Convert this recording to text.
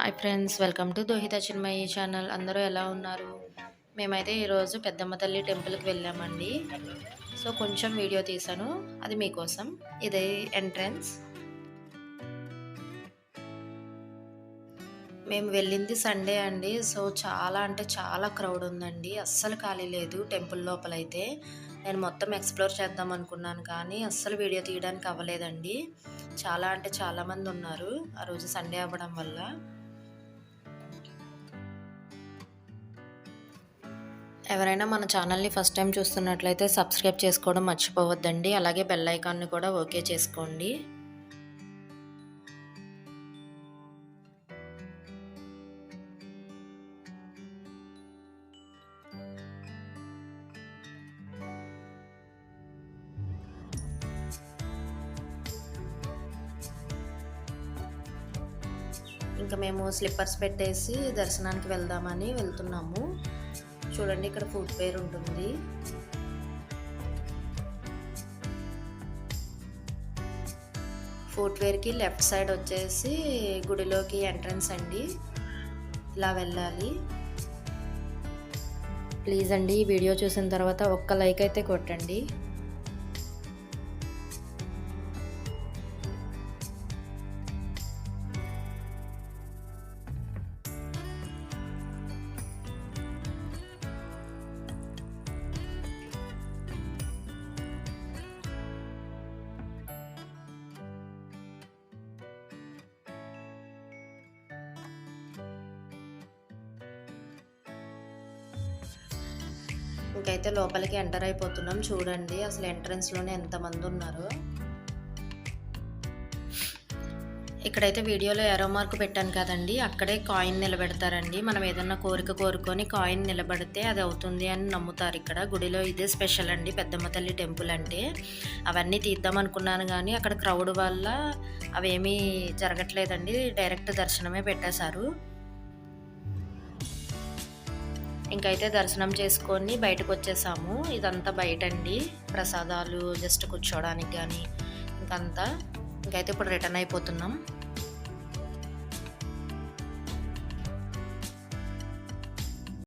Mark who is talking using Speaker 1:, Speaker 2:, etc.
Speaker 1: Hi friends welcome to Dohita Chinmayi channel అందరూ ఎలా ఉన్నారు? మేమైతే ఈరోజు పెద్దమ్మ తల్లి టెంపుల్కి వెళ్ళామండి. సో కొంచెం వీడియో తీసాను అది మీకోసం. ఇదే ఎంట్రన్స్ మేము వెళ్ళింది సండే అండి. సో చాలా అంటే చాలా క్రౌడ్ ఉందండి. అస్సలు ఖాళీ లేదు టెంపుల్ లోపలైతే. నేను మొత్తం ఎక్స్ప్లోర్ చేద్దాం అనుకున్నాను కానీ అస్సలు వీడియో తీయడానికి అవ్వలేదండి. చాలా అంటే చాలామంది ఉన్నారు ఆ రోజు సండే అవ్వడం వల్ల. ఎవరైనా మన ఛానల్ని ఫస్ట్ టైం చూస్తున్నట్లయితే సబ్స్క్రైబ్ చేసుకోవడం మర్చిపోవద్దండి. అలాగే బెల్ ఐకాన్ని కూడా ఓకే చేసుకోండి. ఇంకా మేము స్లిప్పర్స్ పెట్టేసి దర్శనానికి వెళ్దామని వెళ్తున్నాము. చూడండి ఇక్కడ ఫుడ్ పేర్ ఉంటుంది. ఫుట్వేర్కి లెఫ్ట్ సైడ్ వచ్చేసి గుడిలోకి ఎంట్రన్స్ అండి. ఇలా వెళ్ళాలి. ప్లీజ్ అండి ఈ వీడియో చూసిన తర్వాత ఒక్క లైక్ అయితే కొట్టండి. ఇంకైతే లోపలికి ఎంటర్ అయిపోతున్నాం. చూడండి అసలు ఎంట్రన్స్లోనే ఎంతమంది ఉన్నారు. ఇక్కడైతే వీడియోలో ఎరో మార్క్ పెట్టాను కదండి అక్కడే కాయిన్ నిలబెడతారండి. మనం ఏదన్నా కోరిక కోరుకొని కాయిన్ నిలబడితే అది అవుతుంది అని నమ్ముతారు ఇక్కడ. గుడిలో ఇదే స్పెషల్ అండి పెద్దమ్మ తల్లి టెంపుల్ అంటే. అవన్నీ తీద్దాం అనుకున్నాను కానీ అక్కడ క్రౌడ్ వల్ల అవేమీ జరగట్లేదండి. డైరెక్ట్ దర్శనమే పెట్టేశారు. ఇంకైతే దర్శనం చేసుకొని బయటకు వచ్చేసాము ఇదంతా బయట అండి ప్రసాదాలు జస్ట్ కూర్చోవడానికి కానీ ఇంకంతా. ఇంకైతే ఇప్పుడు రిటర్న్ అయిపోతున్నాం.